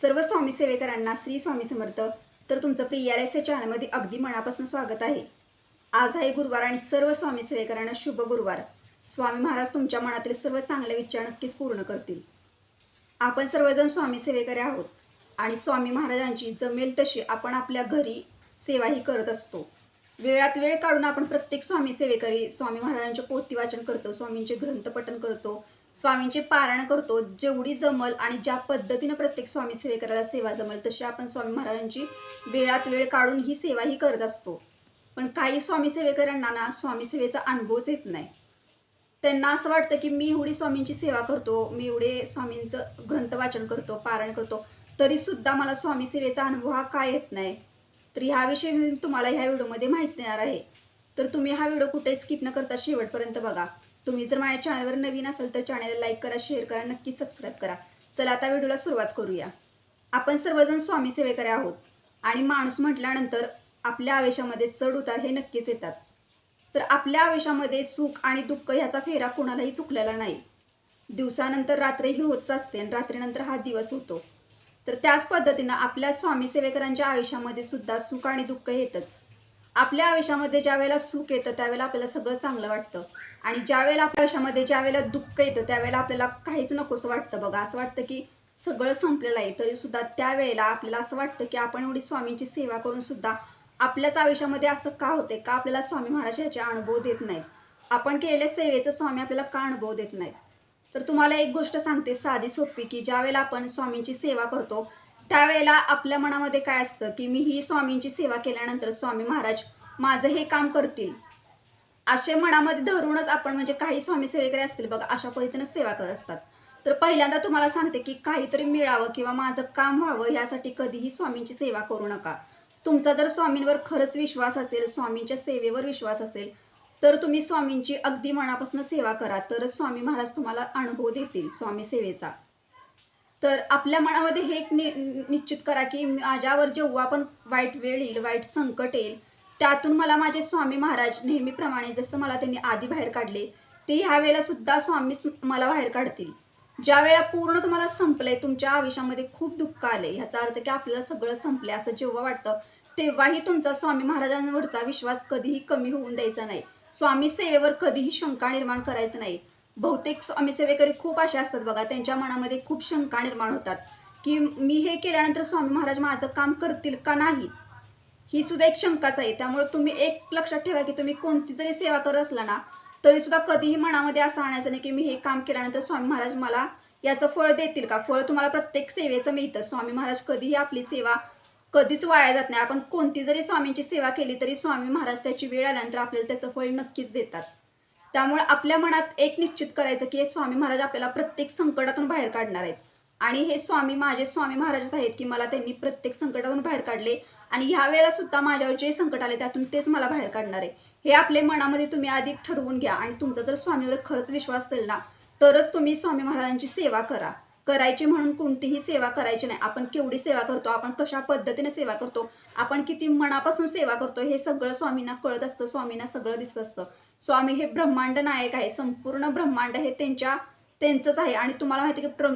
सर्व स्वामी सेवेकरांना श्री स्वामी समर्थ. तर तुमचं प्रियालयच्या चॅनलमध्ये अगदी मनापासून स्वागत आहे. आज आहे गुरुवार आणि सर्व स्वामी सेवेकरांना शुभ गुरुवार. स्वामी महाराज तुमच्या मनातील सर्व चांगले विचार नक्कीच पूर्ण करतील. आपण सर्वजण स्वामी सेवेकरी आहोत आणि स्वामी महाराजांची जमेल तशी आपण आपल्या घरी सेवाही करत असतो. वेळात वेळ काढून आपण प्रत्येक स्वामी सेवेकरी स्वामी महाराजांचे पोथी वाचन करतो स्वामींचे ग्रंथपठण करतो स्वामींचे पारायण करतो जेवढी जमल आणि ज्या पद्धतीनं प्रत्येक स्वामी सेवेकराला सेवा जमल तशी आपण स्वामी महाराजांची वेळात वेळ काढून ही सेवाही करत असतो. पण काही स्वामी सेवेकरांना ना स्वामी सेवेचा अनुभवच येत नाही. त्यांना असं वाटतं की मी एवढी स्वामींची सेवा करतो मी एवढे स्वामींचं ग्रंथ वाचन करतो पारायण करतो तरी सुद्धा मला स्वामी सेवेचा अनुभव हा काय येत नाही? तर ह्याविषयी मी तुम्हाला ह्या व्हिडिओमध्ये माहिती देणार आहे. तर तुम्ही हा व्हिडिओ कुठे स्किप न करता शेवटपर्यंत बघा. तुम्ही जर माझ्या चॅनलवर नवीन असाल तर चॅनलला लाईक करा शेअर करा नक्की सबस्क्राईब करा. चला आता व्हिडिओला सुरुवात करूया. आपण सर्वजण स्वामी सेवेकरी आहोत. आणि माणूस म्हटल्यानंतर आपल्या आवेशामध्ये चढ उतार हे नक्कीच येतात. तर आपल्या आवेशामध्ये सुख आणि दुःख ह्याचा फेरा कोणालाही चुकलेला नाही. दिवसानंतर रात्र ही होतच असते आणि रात्रीनंतर हा दिवस होतो. तर त्याच पद्धतीनं आपल्या स्वामी सेवेकरांच्या आयुष्यामध्ये सुद्धा सुख आणि दुःख येतच. आपल्या आयुष्यामध्ये ज्या वेळेला सुख येतं त्यावेळेला आपल्याला सगळं चांगलं वाटतं. आणि ज्या वेळेला आपल्या आयुष्यामध्ये ज्या वेळेला दुःख येतं त्यावेळेला आपल्याला काहीच नकोसं वाटतं बघा. असं वाटतं की सगळं संपलेलं आहे. तरी सुद्धा त्यावेळेला आपल्याला असं वाटतं की आपण एवढी स्वामींची सेवा करून सुद्धा आपल्याच आयुष्यामध्ये असं का होते का आपल्याला स्वामी महाराज याचे अनुभव देत नाहीत? आपण केलेल्या सेवेचं स्वामी आपल्याला का अनुभव देत नाहीत? तर तुम्हाला एक गोष्ट सांगते साधी सोपी की ज्या वेळेला आपण स्वामींची सेवा करतो त्यावेळेला आपल्या मनामध्ये काय असतं की मी ही स्वामींची सेवा केल्यानंतर स्वामी महाराज माझं हे काम करतील? असे मनामध्ये धरूनच आपण म्हणजे काही स्वामी सेवेकरी असतील बघा अशा पद्धतीनं सेवा करत असतात. तर पहिल्यांदा तुम्हाला सांगते की काहीतरी मिळावं किंवा माझं काम व्हावं यासाठी कधीही स्वामींची सेवा करू नका. तुमचा जर स्वामींवर खरंच विश्वास असेल स्वामींच्या सेवेवर विश्वास असेल तर तुम्ही स्वामींची अगदी मनापासून सेवा करा. तरच स्वामी महाराज तुम्हाला अनुभव देतील स्वामी सेवेचा. तर आपल्या मनामध्ये हे एक नि निश्चित करा की माझ्यावर जेव्हा पण वाईट वेळ येईल वाईट संकट येईल त्यातून मला माझे स्वामी महाराज नेहमीप्रमाणे जसं मला त्यांनी आधी बाहेर काढले ते ह्या वेळेला सुद्धा स्वामीच मला बाहेर काढतील. ज्या वेळेला पूर्ण तुम्हाला संपलंय तुमच्या आयुष्यामध्ये खूप दुःख आले ह्याचा अर्थ की आपल्याला सगळं संपलंय असं जेव्हा वाटतं तेव्हाही तुमचा स्वामी महाराजांवरचा विश्वास कधीही कमी होऊन द्यायचा नाही. स्वामी सेवेवर कधीही शंका निर्माण करायचं नाही. बहुतेक स्वामी सेवेकरी खूप असे असतात बघा त्यांच्या मनामध्ये खूप शंका निर्माण होतात की मी हे केल्यानंतर स्वामी महाराज माझं काम करतील का नाही? ही सुद्धा एक शंकाच आहे. त्यामुळे तुम्ही एक लक्षात ठेवा की तुम्ही कोणती जरी सेवा करत असला ना तरी सुद्धा कधीही मनामध्ये असं आणायचं नाही की मी हे काम केल्यानंतर स्वामी महाराज मला याचं फळ देतील का? फळ तुम्हाला प्रत्येक सेवेचं मिळतं. स्वामी महाराज कधीही आपली सेवा कधीच वाया जात नाही. आपण कोणती जरी स्वामींची सेवा केली तरी स्वामी महाराज त्याची वेळ आल्यानंतर आपल्याला त्याचं फळ नक्कीच देतात. त्यामुळे आपल्या मनात एक निश्चित करायचं की हे स्वामी महाराज आपल्याला प्रत्येक संकटातून बाहेर काढणार आहेत. आणि हे स्वामी माझे स्वामी महाराजच आहेत की मला त्यांनी प्रत्येक संकटातून बाहेर काढले. आणि ह्या वेळेला सुद्धा माझ्यावर जे संकट आले त्यातून तेच मला बाहेर काढणार आहे. हे आपल्या मनामध्ये तुम्ही आधी ठरवून घ्या आणि तुमचा जर स्वामीवर खरंच विश्वास असेल ना तरच तुम्ही स्वामी महाराजांची सेवा करा. करायची म्हणून कोणतीही सेवा करायची नाही. आपण केवढी सेवा करतो आपण कशा पद्धतीने सेवा करतो आपण किती मनापासून सेवा करतो हे सगळं स्वामींना कळत असतं स्वामींना सगळं दिसत असतं. स्वामी हे ब्रह्मांड नायक आहे. संपूर्ण ब्रह्मांड हे त्यांच्या त्यांचंच आहे. आणि तुम्हाला माहिती की प्र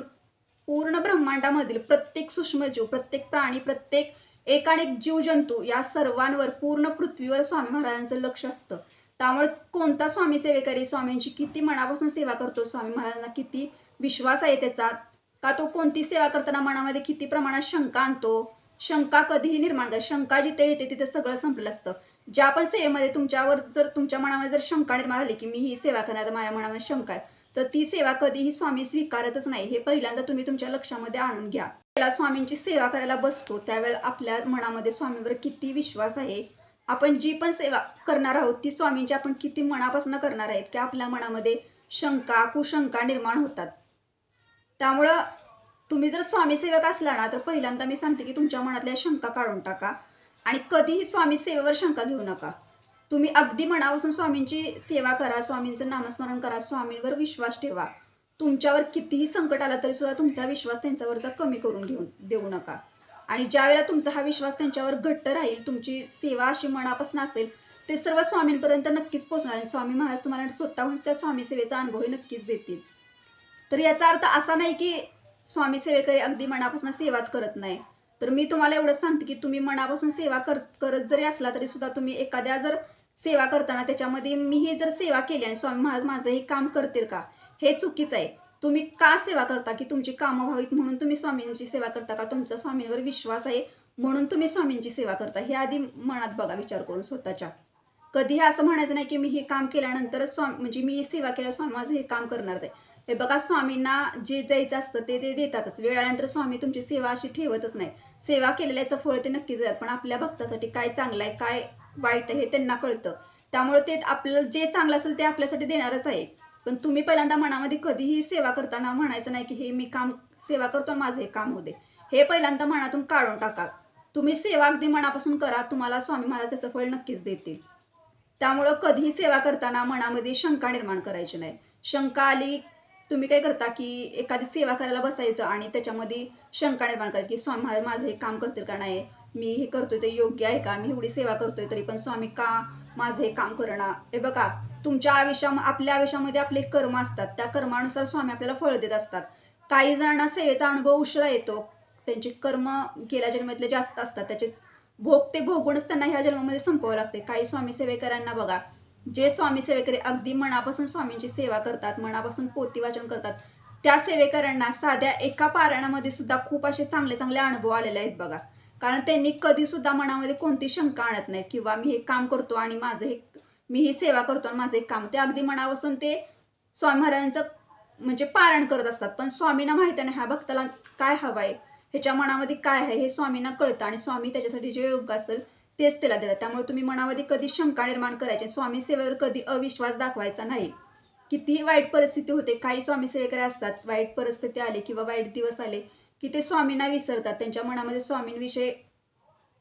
पूर्ण ब्रह्मांडामधील प्रत्येक सूक्ष्मजीव प्रत्येक प्राणी प्रत्येक एक आणि एक जीवजंतू या सर्वांवर पूर्ण पृथ्वीवर स्वामी महाराजांचं लक्ष असतं. त्यामुळे कोणता स्वामी सेवेकरी स्वामींची किती मनापासून सेवा करतो स्वामी महाराजांना किती विश्वास आहे त्याचा का तो कोणती सेवा करताना मनामध्ये किती प्रमाणात शंका आणतो? शंका कधीही निर्माण कर. शंका जिथे येते तिथे सगळं संपलं असतं. ज्या पण सेवेमध्ये तुमच्यावर जर तुमच्या मनामध्ये जर शंका निर्माण झाली की मी ही सेवा करणार माझ्या मनामध्ये शंका आहे. तर ती सेवा कधीही स्वामी स्वीकारतच नाही. हे पहिल्यांदा तुम्ही तुमच्या लक्षामध्ये आणून घ्या. त्याला स्वामींची सेवा करायला बसतो त्यावेळेला आपल्या मनामध्ये स्वामीवर किती विश्वास आहे? आपण जी पण सेवा करणार आहोत ती स्वामींची आपण किती मनापासून करणार आहेत की आपल्या मनामध्ये शंका कुशंका निर्माण होतात. त्यामुळं तुम्ही जर स्वामीसेवक असला ना तर पहिल्यांदा मी सांगते की तुमच्या मनातल्या शंका काढून टाका. आणि कधीही स्वामी सेवेवर शंका घेऊ नका. तुम्ही अगदी मनापासून स्वामींची सेवा करा स्वामींचं नामस्मरण करा स्वामींवर विश्वास ठेवा. तुमच्यावर कितीही संकट आला तरी सुद्धा तुमचा विश्वास त्यांच्यावरचा कमी करून घेऊन देऊ नका. आणि ज्या वेळेला तुमचा हा विश्वास त्यांच्यावर घट्ट राहील तुमची सेवा अशी मनापासून असेल ते सर्व स्वामींपर्यंत नक्कीच पोहोचणार. आहे स्वामी महाराज तुम्हाला स्वतःहून त्या स्वामी सेवेचा अनुभव हे नक्कीच देतील. तर याचा अर्थ असा नाही की स्वामी सेवेकरी अगदी मनापासून सेवाच करत नाही. तर मी तुम्हाला एवढंच सांगते की तुम्ही मनापासून सेवा कर करत जरी असला तरी सुद्धा तुम्ही एखाद्या जर सेवा करताना त्याच्यामध्ये मीही जर सेवा केली आणि स्वामी महाराज माझं हे काम करतील का? हे चुकीचं आहे. तुम्ही का सेवा करता की तुमची कामं व्हावीत म्हणून तुम्ही स्वामींची सेवा करता का? तुमचा स्वामींवर विश्वास आहे म्हणून तुम्ही स्वामींची सेवा करता? हे आधी मनात बघा विचार करून स्वतःच्या. कधीही असं म्हणायचं नाही की मी हे काम केल्यानंतरच स्वामी म्हणजे मी सेवा केल्या स्वामी माझं हे काम करणार आहे हे बघा स्वामींना जे द्यायचं असतं ते ते देतातच. वेळ आल्यानंतर स्वामी तुमची सेवा अशी ठेवतच नाही. सेवा केलेल्याचं फळ ते नक्कीच देतात पण आपल्या भक्तासाठी काय चांगलं आहे काय वाईट आहे हे त्यांना कळतं. त्यामुळे ते आपलं जे चांगलं असेल ते आपल्यासाठी देणारच आहे. पण तुम्ही पहिल्यांदा मनामध्ये कधीही सेवा करताना म्हणायचं नाही की हे मी काम सेवा करतो माझं हे काम होऊ दे. हे पहिल्यांदा मनातून काढून टाका. तुम्ही सेवा अगदी मनापासून करा तुम्हाला स्वामी महाराज त्याचं फळ नक्कीच देतील. त्यामुळं कधीही सेवा करताना मनामध्ये शंका निर्माण करायची नाही. शंका आली तुम्ही काय करता की एखादी सेवा करायला बसायचं आणि त्याच्यामध्ये शंका निर्माण करायची की स्वामी महाराज माझं हे काम करतील का नाही? मी हे करतोय ते योग्य आहे का? मी एवढी सेवा करतोय तरी पण स्वामी का माझं हे काम करणं हे बघा तुमच्या आयुष्या आपल्या आयुष्यामध्ये आपले कर्म असतात. त्या कर्मानुसार स्वामी आपल्याला फळ देत असतात. काही जणांना सेवेचा अनुभव उशिरा येतो. त्यांचे कर्म गेल्या जन्मातले जास्त असतात. त्याचे भोग ते भोगूनच त्यांना ह्या जन्मामध्ये संपवावं लागते काही स्वामी सेवेकरांना बघा जे स्वामी सेवेकरी अगदी मनापासून स्वामींची सेवा करतात मनापासून पोती वाचन करतात त्या सेवेकरांना साध्या एका पारायणामध्ये सुद्धा खूप असे चांगले चांगले अनुभव आलेले आहेत बघा. कारण त्यांनी कधीसुद्धा मनामध्ये कोणती शंका आणत नाही किंवा मी हे काम करतो आणि माझं हे मी ही सेवा करतो आणि माझं एक काम ते अगदी मनापासून ते स्वामी महाराजांचं म्हणजे पारण करत असतात. पण स्वामींना माहिती नाही ह्या भक्ताला काय हवं आहे ह्याच्या मनामध्ये काय आहे हे स्वामींना कळतं आणि स्वामी त्याच्यासाठी जे योग्य असेल तेच त्याला देतात. त्यामुळे तुम्ही मनामध्ये कधी शंका निर्माण करायची स्वामी सेवेवर कधी अविश्वास दाखवायचा नाही. कितीही वाईट परिस्थिती होते काही स्वामी सेवेकरी असतात वाईट परिस्थिती आली किंवा वाईट दिवस आले की ते स्वामींना विसरतात. त्यांच्या मनामध्ये स्वामींविषयी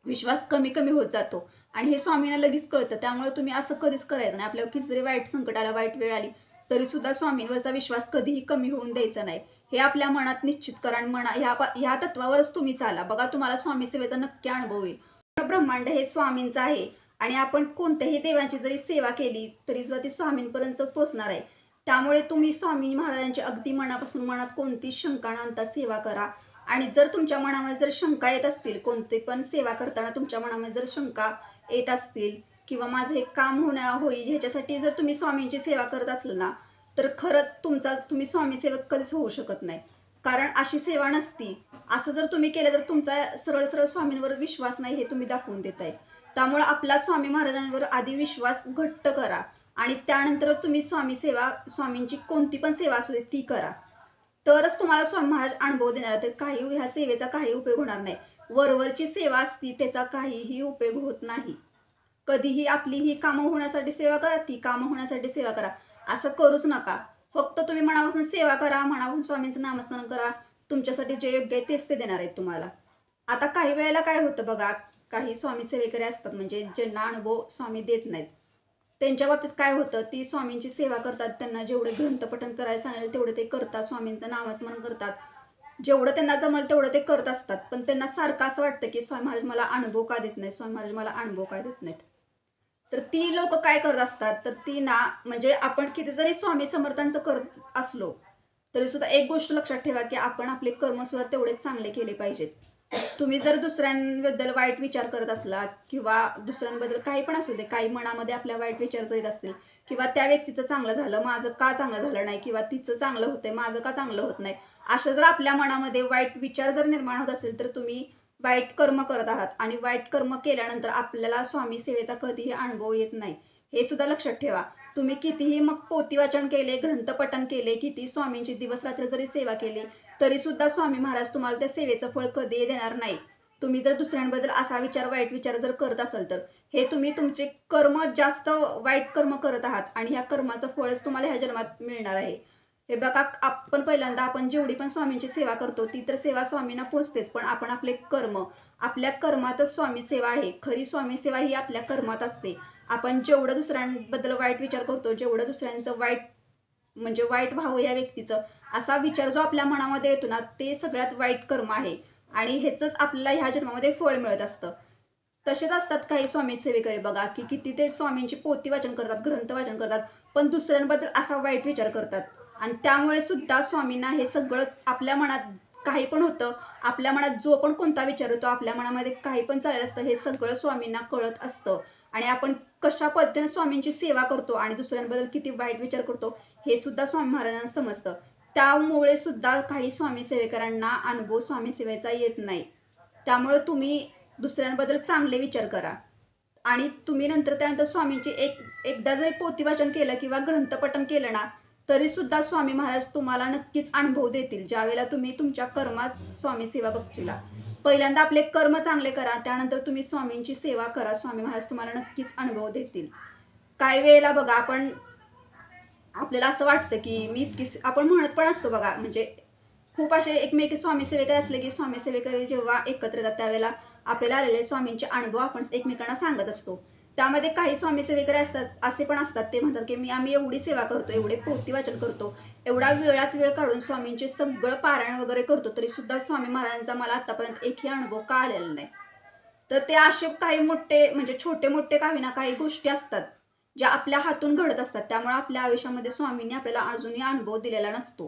विश्वास कमी कमी होत जातो आणि हे स्वामींना लगेच कळतं. त्यामुळे तुम्ही असं कधीच करायचं नाही. आपल्या किती जरी वाईट संकट आला वाईट वेळ आली तरी सुद्धा स्वामींवरचा विश्वास कधीही कमी होऊन द्यायचा नाही. हे आपल्या मनात निश्चित करा आणि मना ह्या ह्या तत्वावरच तुम्ही चाला. बघा तुम्हाला स्वामी सेवेचा नक्की अनुभव येईल ब्रह्मांड हे स्वामींचं आहे आणि आपण कोणत्याही देवांची जरी सेवा केली तरी सुद्धा ती स्वामींपर्यंत पोचणार आहे. त्यामुळे तुम्ही स्वामी महाराजांची अगदी मनापासून मनात कोणती शंका आणता सेवा करा. आणि जर तुमच्या मनामध्ये जर शंका येत असतील कोणते पण सेवा करताना तुमच्या मनामध्ये जर शंका येत असतील किंवा माझं हे काम होण्या होईल ह्याच्यासाठी जर तुम्ही स्वामींची सेवा करत असाल ना तर खरंच तुमचा तुम्ही स्वामीसेवक कधीच होऊ शकत नाही. कारण अशी सेवा नसती. असं जर तुम्ही केलं तर तुमचा सरळ सरळ स्वामींवर विश्वास नाही हे तुम्ही दाखवून देताय. त्यामुळं आपला स्वामी महाराजांवर आधी विश्वास घट्ट करा आणि त्यानंतर तुम्ही स्वामी सेवा स्वामींची कोणती पण सेवा असू दे ती करा. तरच तुम्हाला स्वामी महाराज अनुभव देणार तर काही ह्या सेवेचा काही उपयोग होणार नाही. वरवरची सेवा असती त्याचा काहीही उपयोग होत नाही. कधीही आपली ही कामं होण्यासाठी सेवा करा ती कामं होण्यासाठी सेवा करा. असं करूच नका. फक्त तुम्ही मनापासून सेवा करा मनापासून स्वामींचं नामस्मरण करा. तुमच्यासाठी जे योग्य आहे तेच ते देणार आहेत तुम्हाला. आता काही वेळेला काय होतं बघा काही स्वामी सेवेकरी असतात म्हणजे ज्यांना अनुभव स्वामी देत नाहीत. त्यांच्या बाबतीत काय होतं ती स्वामींची सेवा करतात त्यांना जेवढे ग्रंथपठण करायला सांगेल तेवढे ते करतात स्वामींचं नामस्मरण करतात. जेवढं त्यांना जमल तेवढं ते करत असतात. पण त्यांना सारखं असं वाटतं की स्वामी महाराज मला अनुभव का देत नाही स्वामी महाराज मला अनुभव का देत नाहीत? तर ती लोक काय करत असतात? तर ती ना म्हणजे आपण किती जरी स्वामी समर्थांचं करत असलो तरी सुद्धा एक गोष्ट लक्षात ठेवा की आपण आपले कर्म सुद्धा तेवढेच चांगले केले पाहिजेत. तुम्ही जर दुसऱ्यांबद्दल वाईट विचार करत असला किंवा दुसऱ्यांबद्दल काही पण असू दे काही मनामध्ये आपल्या वाईट विचार येत असतील किंवा त्या व्यक्तीचं चांगलं झालं माझं का चांगलं झालं नाही किंवा तिचं चांगलं होतंय माझं का चांगलं होत नाही असं जर आपल्या मनामध्ये वाईट विचार जर निर्माण होत असेल तर तुम्ही वाईट कर्म करत आहात आणि वाईट कर्म केल्यानंतर आपल्याला स्वामी सेवेचा कधीही अनुभव येत नाही. हे सुद्धा लक्षात ठेवा. तुम्ही कितीही मग पोती वाचन केले ग्रंथपठण केले किती स्वामींची दिवस रात्र जरी सेवा केली तरी सुद्धा स्वामी महाराज तुम्हाला त्या सेवेचं फळ कधीही देणार नाही. तुम्ही जर दुसऱ्यांबद्दल असा विचार वाईट विचार जर करत असाल तर हे तुम्ही तुमचे कर्म जास्त वाईट कर्म करत आहात आणि ह्या कर्माचं फळच तुम्हाला ह्या जन्मात मिळणार आहे. हे बघा आपण पहिल्यांदा आपण जेवढी पण स्वामींची सेवा करतो ती तर सेवा स्वामींना पोचतेच. पण आपण आपले कर्म आपल्या कर्मातच स्वामी सेवा आहे. खरी स्वामी सेवा ही आपल्या कर्मात असते. आपण जेवढं दुसऱ्यांबद्दल वाईट विचार करतो जेवढं दुसऱ्यांचं वाईट म्हणजे वाईट व्हावं या व्यक्तीचं असा विचार जो आपल्या मनामध्ये येतो ना ते सगळ्यात वाईट कर्म आहे. आणि ह्याचंच आपल्याला ह्या जन्मामध्ये फळ मिळत असतं. तसेच असतात काही स्वामी सेवेकरी बघा की किती ते स्वामींची पोती वाचन करतात ग्रंथ वाचन करतात पण दुसऱ्यांबद्दल असा वाईट विचार करतात. आणि त्यामुळे सुद्धा स्वामींना हे सगळंच आपल्या मनात काही पण होतं आपल्या मनात जो पण कोणता विचार होतो आपल्या मनामध्ये काही पण चालेल असतं हे सगळं स्वामींना कळत असतं. आणि आपण कशा पद्धतीने स्वामींची सेवा करतो आणि दुसऱ्यांबद्दल किती वाईट विचार करतो हे सुद्धा स्वामी महाराजांना समजतं. त्यामुळे सुद्धा काही स्वामी सेवेकरांना अनुभव स्वामी सेवेचा येत नाही. त्यामुळे तुम्ही दुसऱ्यांबद्दल चांगले विचार करा. आणि तुम्ही नंतर त्यानंतर स्वामींची एक एकदा जरी पोती वाचन केलं किंवा ग्रंथपठन केलं ना तरी सुद्धा स्वामी महाराज तुम्हाला नक्कीच अनुभव देतील ज्यावेळेला तुम्ही तुमच्या कर्मात स्वामी सेवा बघशीला. पहिल्यांदा आपले कर्म चांगले करा त्यानंतर तुम्ही स्वामींची सेवा करा स्वामी महाराज तुम्हाला नक्कीच अनुभव देतील. काही वेळेला बघा आपण आपल्याला असं वाटतं की मी इतकी आपण म्हणत पण असतो बघा म्हणजे खूप असे एकमेकी स्वामी सेवेकर असले की स्वामी सेवेकर जेव्हा एकत्र येतात त्यावेळेला आपल्याला आलेले स्वामींचे अनुभव आपण एकमेकांना सांगत असतो. त्यामध्ये काही स्वामी सेवेकरी असतात असे पण असतात. ते म्हणतात की मी आम्ही एवढी सेवा करतो एवढे पोती वाचन करतो एवढा वेळात वेळ काढून स्वामींचे सगळं पारायण वगैरे करतो तरी सुद्धा स्वामी महाराजांचा मला आतापर्यंत एकही अनुभव का आलेला नाही. तर ते असे काही मोठे म्हणजे छोटे मोठे काही ना काही गोष्टी असतात ज्या आपल्या हातून घडत असतात. त्यामुळे आपल्या आयुष्यामध्ये स्वामींनी आपल्याला अजूनही अनुभव दिलेला नसतो.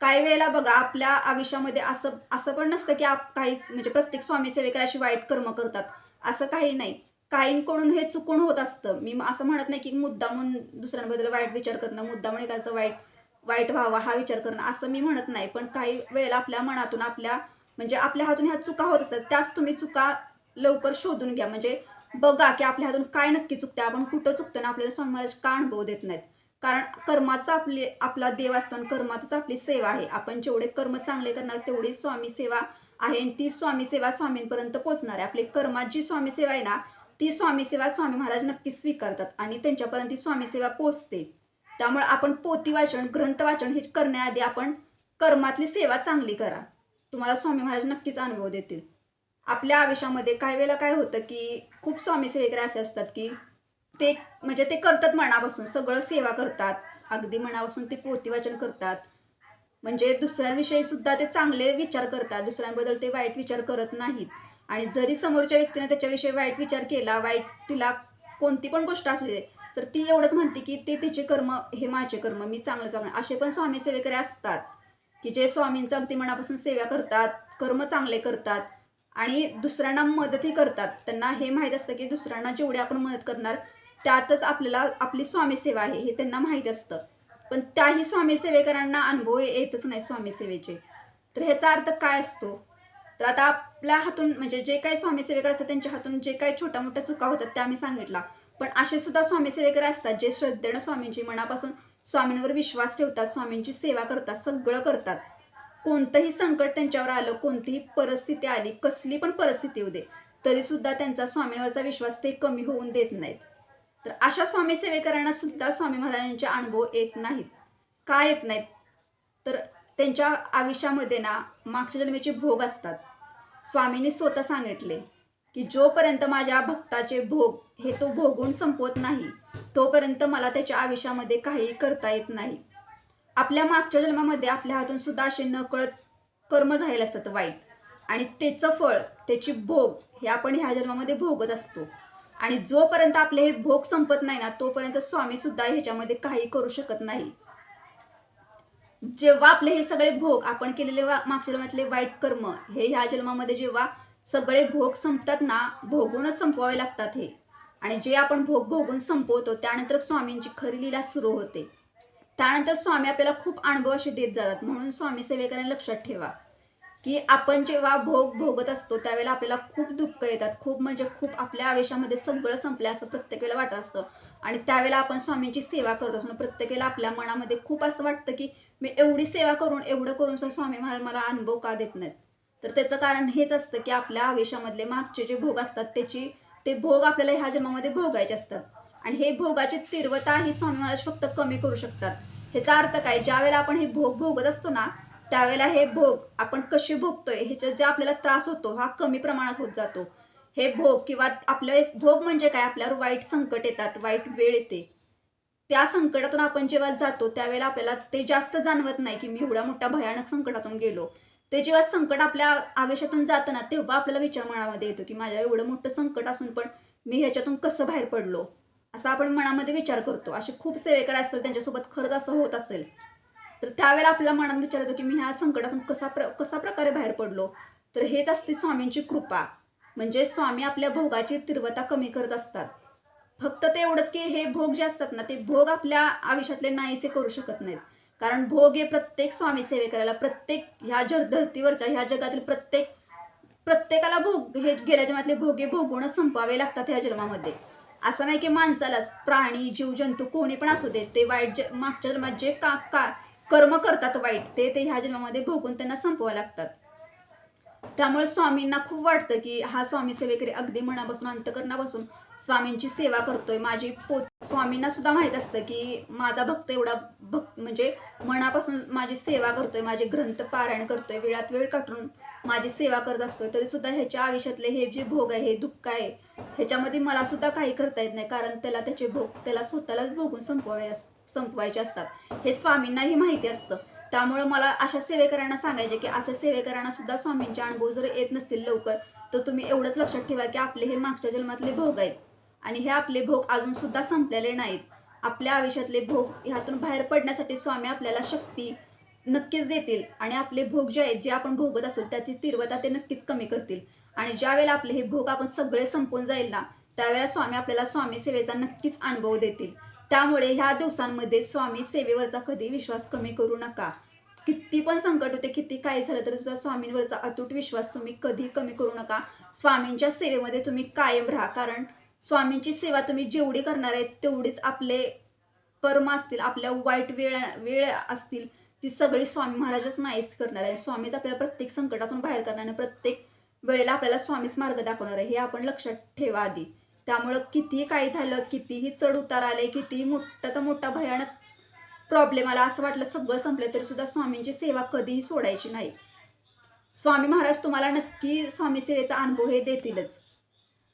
काही वेळेला बघा आपल्या आयुष्यामध्ये असं असं पण नसतं की आप काही म्हणजे प्रत्येक स्वामी सेवेकर अशी वाईट कर्म करतात. असं काही नाही. काहींकडून हे चुकून होत असतं. मी असं म्हणत नाही की मुद्दामून दुसऱ्यांबद्दल वाईट विचार करणं मुद्दामून एखादं वाईट वाईट व्हावा हा विचार करणं असं मी म्हणत नाही. पण काही वेळेला आपल्या मनातून आपल्या म्हणजे आपल्या हातून ह्या चुका होत असतात. त्याच तुम्ही चुका लवकर शोधून घ्या. म्हणजे बघा की आपल्या हातून काय नक्की चुकतं आपण कुठं चुकतो ना आपल्याला स्वामी का अनुभव देत नाहीत? कारण कर्माचा आपली आपला देव असतो आणि कर्मातच आपली सेवा आहे. आपण जेवढे कर्म चांगले करणार तेवढी स्वामी सेवा आहे आणि ती स्वामी सेवा स्वामींपर्यंत पोहोचणार आहे. आपली कर्मात जी स्वामी सेवा आहे ना ती स्वामी सेवा स्वामी महाराज नक्की स्वीकारतात आणि त्यांच्यापर्यंत ती स्वामीसेवा पोचते त्यामुळे आपण पोती वाचन ग्रंथ वाचन हे करण्याआधी आपण कर्मातली सेवा चांगली करा. तुम्हाला स्वामी महाराज नक्कीच अनुभव देतील. आपल्या आयुष्यामध्ये काही वेळेला काय होतं की खूप स्वामीसेवेकरे असे असतात की ते म्हणजे ते करतात मनापासून सगळं सेवा करतात. अगदी मनापासून ते पोती वाचन करतात. म्हणजे दुसऱ्यांविषयी सुद्धा ते चांगले विचार करतात दुसऱ्यांबद्दल ते वाईट विचार करत नाहीत. आणि जरी समोरच्या व्यक्तीने त्याच्याविषयी वाईट विचार केला वाईट तिला कोणती पण गोष्ट असू दे तर ती एवढंच म्हणते की ते तिचे कर्म हे माझे कर्म मी चांगलं चांगलं. असे पण स्वामी सेवेकरी असतात की जे स्वामींचा अगदी मनापासून सेवा करतात कर्म चांगले करतात आणि दुसऱ्यांना मदतही करतात. त्यांना हे माहीत असतं की दुसऱ्यांना जेवढी आपण मदत करणार त्यातच आपल्याला आपली स्वामी सेवा आहे हे त्यांना माहीत असतं. पण त्याही स्वामी सेवेकरांना अनुभव येतच नाही स्वामी सेवेचे. तर ह्याचा अर्थ काय असतो? तर आता आपल्या हातून म्हणजे जे काही स्वामी सेवेकर असतात त्यांच्या हातून जे काही छोट्या मोठ्या चुका होतात त्या आम्ही सांगितला पण असे सुद्धा स्वामी सेवेकर असतात जे श्रद्धेनं स्वामींची मनापासून स्वामींवर विश्वास ठेवतात स्वामींची सेवा करतात सगळं करतात. कोणतंही संकट त्यांच्यावर आलं कोणतीही परिस्थिती आली कसली पण परिस्थिती येऊ दे तरी सुद्धा त्यांचा स्वामींवरचा विश्वास ते कमी होऊन देत नाहीत. तर अशा स्वामी सेवेकरांना सुद्धा स्वामी महाराजांचे अनुभव येत नाहीत. का येत नाहीत? तर त्यांच्या आयुष्यामध्ये ना मागच्या जन्मीचे भोग असतात. स्वामींनी स्वतः सांगितले की जोपर्यंत माझ्या भक्ताचे भोग हे तो भोगून संपवत नाही तोपर्यंत मला त्याच्या आयुष्यामध्ये काही करता येत नाही. आपल्या मागच्या जन्मामध्ये आपल्या हातून सुद्धा असे नकळत कर्म झालेले असतात वाईट. आणि त्याचं फळ त्याची भोग हे आपण ह्या जन्मामध्ये भोगत असतो. आणि जोपर्यंत आपले हे भोग संपत नाही ना तोपर्यंत स्वामीसुद्धा ह्याच्यामध्ये काही करू शकत नाही. जेव्हा आपले हे सगळे भोग आपण केलेले वा- मागच्या जन्मातले वाईट कर्म हे ह्या जन्मामध्ये जेव्हा सगळे भोग संपतात ना भोगूनच संपवावे लागतात हे. आणि जे आपण भोग भोगून संपवतो त्यानंतर स्वामींची खरी लीला सुरू होते. त्यानंतर स्वामी आपल्याला खूप अनुभव असे देत जातात. म्हणून स्वामी सेवेकरांनी लक्षात ठेवा. की आपण जेव्हा भोग भोगत असतो त्यावेळेला आपल्याला खूप दुःख येतात. खूप म्हणजे खूप आपल्या आयुष्यामध्ये सगळं संपलं असं प्रत्येक वेळेला वाटत असतं. आणि त्यावेळेला आपण स्वामींची सेवा करत असतो. प्रत्येक वेळेला आपल्या मनामध्ये खूप असं वाटतं की मी एवढी सेवा करून एवढं करून सुद्धा स्वामी महाराज मला अनुभव का देत नाहीत? तर त्याचं कारण हेच असतं की आपल्या आयुष्यामधले मागचे जे भोग असतात त्याची ते भोग आपल्याला ह्या जन्मामध्ये भोगायचे असतात. आणि हे भोगाची तीव्रता ही स्वामी महाराज फक्त कमी करू शकतात. ह्याचा अर्थ काय? ज्या वेळेला आपण हे भोग भोगत असतो ना त्यावेळेला हे भोग आपण कसे भोगतोय ह्याचा जे आपल्याला त्रास होतो हा कमी प्रमाणात होत जातो. हे भोग किंवा आपलं एक भोग म्हणजे काय? आपल्यावर वाईट संकट येतात वाईट वेळ येते. त्या संकटातून आपण जेव्हा जातो त्यावेळेला आपल्याला ते जास्त जाणवत नाही की मी एवढ्या मोठ्या भयानक संकटातून गेलो. ते जेव्हा संकट आपल्या आवेशातून जातं ना तेव्हा आपल्याला विचार मनामध्ये येतो की माझ्या एवढं मोठं संकट असून पण मी ह्याच्यातून कसं बाहेर पडलो? असा आपण मनामध्ये विचार करतो. असे खूप सेवेकर असतात त्यांच्यासोबत खरंच असं होत असेल. तर त्यावेळेला आपल्या मनात विचार येतो की मी ह्या संकटातून कसा प्र कसा प्रकारे बाहेर पडलो? तर हेच असते स्वामींची कृपा. म्हणजे स्वामी आपल्या भोगाची तीव्रता कमी करत असतात. फक्त ते एवढंच की हे भोग जे असतात ना ते भोग आपल्या आयुष्यातले नाहीसे करू शकत नाहीत. कारण भोग हे प्रत्येक स्वामी सेवे करायला प्रत्येक ह्या जग धर्तीवरच्या ह्या जगातील प्रत्येक प्रत्येकाला भोग हे गेल्या जन्मातले भोग हे भोगूनच संपावे लागतात ह्या जन्मामध्ये. असं नाही की माणसालाच प्राणी जीवजंतू कोणी पण असू देत ते वाईट ज मागच्या जन्मात जे का का कर्म करतात वाईट. ते ते ह्या जन्मामध्ये भोगून त्यांना संपवावे लागतात. त्यामुळे स्वामींना खूप वाटतं की हा स्वामी सेवेकरी अगदी मनापासून अंतकरणापासून स्वामींची सेवा करतोय. माझी पो स्वामींना सुद्धा माहीत असतं की माझा भक्त एवढा भक्त म्हणजे मनापासून माझी सेवा करतोय माझे ग्रंथ पारायण करतोय वेळात वेळ काढून माझी सेवा करत असतोय तरी सुद्धा ह्याच्या आयुष्यातले हे जे भोग आहे हे दुःख आहे ह्याच्यामध्ये मला सुद्धा काही करता येत नाही कारण त्याला त्याचे भोग त्याला स्वतःलाच भोगून संपवावे संपवायचे असतात. हे स्वामींनाही माहिती असतं. त्यामुळं मला अशा सेवेकरांना सांगायचे की अशा सेवेकरांना सुद्धा स्वामींचे अनुभव जर येत नसतील लवकर तर तुम्ही एवढंच लक्षात ठेवा की आपले हे मागच्या जन्मातले भोग आहेत. आणि हे आपले भोग अजून सुद्धा संपलेले नाहीत. आपल्या आयुष्यातले भोग ह्यातून बाहेर पडण्यासाठी स्वामी आपल्याला शक्ती नक्कीच देतील. आणि आपले भोग जे आहेत जे आपण भोगत असतो त्याची तीव्रता ते नक्कीच कमी करतील. आणि ज्यावेळेला आपले हे भोग आपण सगळे संपून जाईल ना त्यावेळेला स्वामी आपल्याला स्वामी सेवेचा नक्कीच अनुभव देतील. त्यामुळे ह्या दिवसांमध्ये स्वामी सेवेवरचा कधी विश्वास कमी करू नका. किती पण संकट होते किती काही झालं तरी तुझा स्वामींवरचा अतूट विश्वास तुम्ही कधी कमी करू नका. स्वामींच्या सेवेमध्ये तुम्ही कायम राहा कारण स्वामींची सेवा तुम्ही जेवढी करणार आहे तेवढीच आपले कर्म असतील आपल्या वाईट वेळ वेळ असतील ती सगळी स्वामी महाराजच नाहीच करणार आहे. स्वामीच आपल्याला प्रत्येक संकटातून बाहेर करणार आहे प्रत्येक वेळेला आपल्याला स्वामीच मार्ग दाखवणार आहे हे आपण लक्षात ठेवा आधी. त्यामुळं कितीही काही झालं कितीही चढ उतार आले कितीही मोठा तर मोठा भयानक प्रॉब्लेम आला असं वाटलं सगळं संपलं तरी सुद्धा स्वामींची सेवा कधीही सोडायची नाही. स्वामी महाराज तुम्हाला नक्की स्वामी सेवेचा अनुभव हे देतीलच.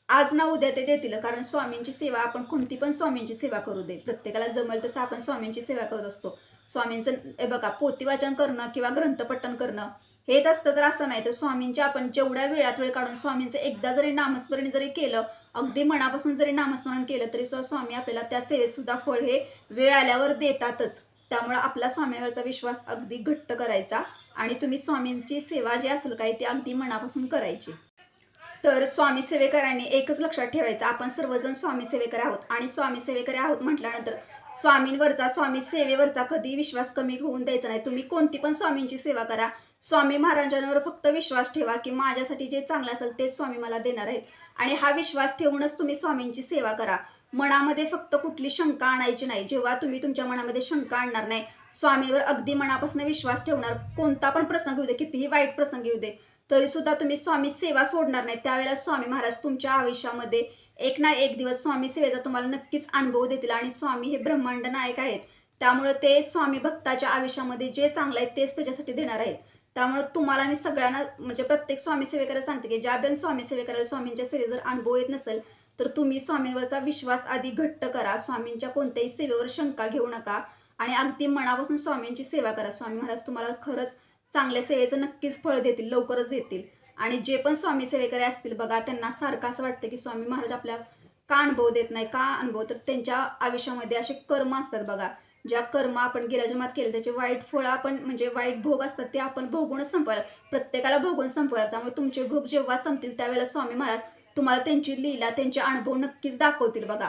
आज ना उद्या ते देतील कारण स्वामींची सेवा आपण कोणती पण स्वामींची सेवा करू दे. प्रत्येकाला जमेल तसं आपण स्वामींची सेवा करत असतो. स्वामींचं बघा बघा पोतीवाचन करणं किंवा ग्रंथपठण करणं हेच असतं तर असं नाही. तर स्वामींच्या आपण जेवढ्या वेळात वेळ काढून स्वामींचं एकदा जरी नामस्मरण जरी केलं अगदी मनापासून जरी नामस्मरण केलं तरी सुद्धा स्वामी आपल्याला त्या सेवेत सुद्धा फळ हे वेळ आल्यावर देतातच. त्यामुळं आपला स्वामींवरचा विश्वास अगदी घट्ट करायचा आणि तुम्ही स्वामींची सेवा जी असेल काय ती अगदी मनापासून करायची. तर स्वामी सेवेकरांनी एकच लक्षात ठेवायचं. आपण सर्वजण स्वामी सेवेकर आहोत आणि स्वामी सेवेकरी आहोत म्हटल्यानंतर स्वामींवरचा स्वामी सेवेवरचा कधी विश्वास कमी होऊन द्यायचा नाही. तुम्ही कोणती पण स्वामींची सेवा करा. स्वामी महाराजांवर फक्त विश्वास ठेवा की माझ्यासाठी जे चांगलं असेल तेच स्वामी मला देणार आहेत. आणि हा विश्वास ठेवूनच तुम्ही स्वामींची सेवा करा. मनामध्ये फक्त कुठली शंका आणायची नाही. जेव्हा तुम्ही तुमच्या मनामध्ये शंका आणणार नाही स्वामींवर अगदी मनापासून विश्वास ठेवणार कोणता पण प्रसंग येऊ दे कितीही वाईट प्रसंग येऊ दे तरी सुद्धा तुम्ही स्वामी सेवा सोडणार नाही. त्यावेळेला स्वामी महाराज तुमच्या आयुष्यामध्ये एक ना एक दिवस स्वामी सेवेचा तुम्हाला नक्कीच अनुभव देतील आणि स्वामी हे ब्रह्मांड नायक आहेत. त्यामुळे ते स्वामी भक्ताच्या आयुष्यामध्ये जे चांगलं आहे तेच त्याच्यासाठी देणार आहेत. त्यामुळे तुम्हाला मी सगळ्यांना म्हणजे प्रत्येक स्वामी सेवेकराला सांगते की ज्या बेन स्वामी सेवेकराला स्वामींच्या सेवे जर अनुभव येत नसेल तर तुम्ही स्वामींवरचा विश्वास आधी घट्ट करा. स्वामींच्या कोणत्याही सेवेवर शंका घेऊ नका आणि अगदी मनापासून स्वामींची सेवा करा. स्वामी महाराज तुम्हाला खरंच चांगल्या सेवेचं नक्कीच फळ देतील लवकरच देतील. आणि जे पण स्वामी सेवेकरी असतील बघा त्यांना सारखं असं वाटतं की स्वामी महाराज आपल्या का अनुभव देत नाही का अनुभव? तर त्यांच्या आयुष्यामध्ये असे कर्म असतात बघा. ज्या कर्म आपण गेल्या जन्मात केले त्याचे वाईट फळं आपण म्हणजे वाईट भोग असतात ते आपण भोगूनच संपवायला प्रत्येकाला भोगून संपवायला. त्यामुळे तुमचे भोग जेव्हा संपतील त्यावेळेला स्वामी महाराज तुम्हाला त्यांची लीला त्यांचे अनुभव नक्कीच दाखवतील बघा.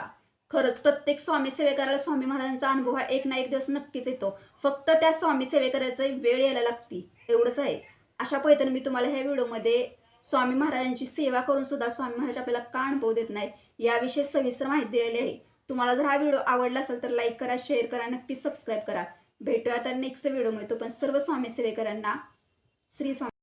खरंच प्रत्येक स्वामी सेवेकराला स्वामी महाराजांचा अनुभव हा एक ना एक दिवस नक्कीच येतो. फक्त त्या स्वामी सेवेकराचा वेळ यायला लागती. एवढंच आहे. अशा पद्धतीने मी तुम्हाला ह्या व्हिडिओमध्ये स्वामी महाराजांची सेवा करून सुद्धा स्वामी महाराज आपल्याला का अनुभव देत नाही याविषयी सविस्तर माहिती दिलेली आहे. तुम्हाला जर हा व्हिडिओ आवडला असेल तर लाईक करा शेअर करा नक्की सबस्क्राईब करा. भेटूया आता नेक्स्ट व्हिडिओमध्ये तो पण सर्व स्वामी सेवेकरांना श्री स्वामी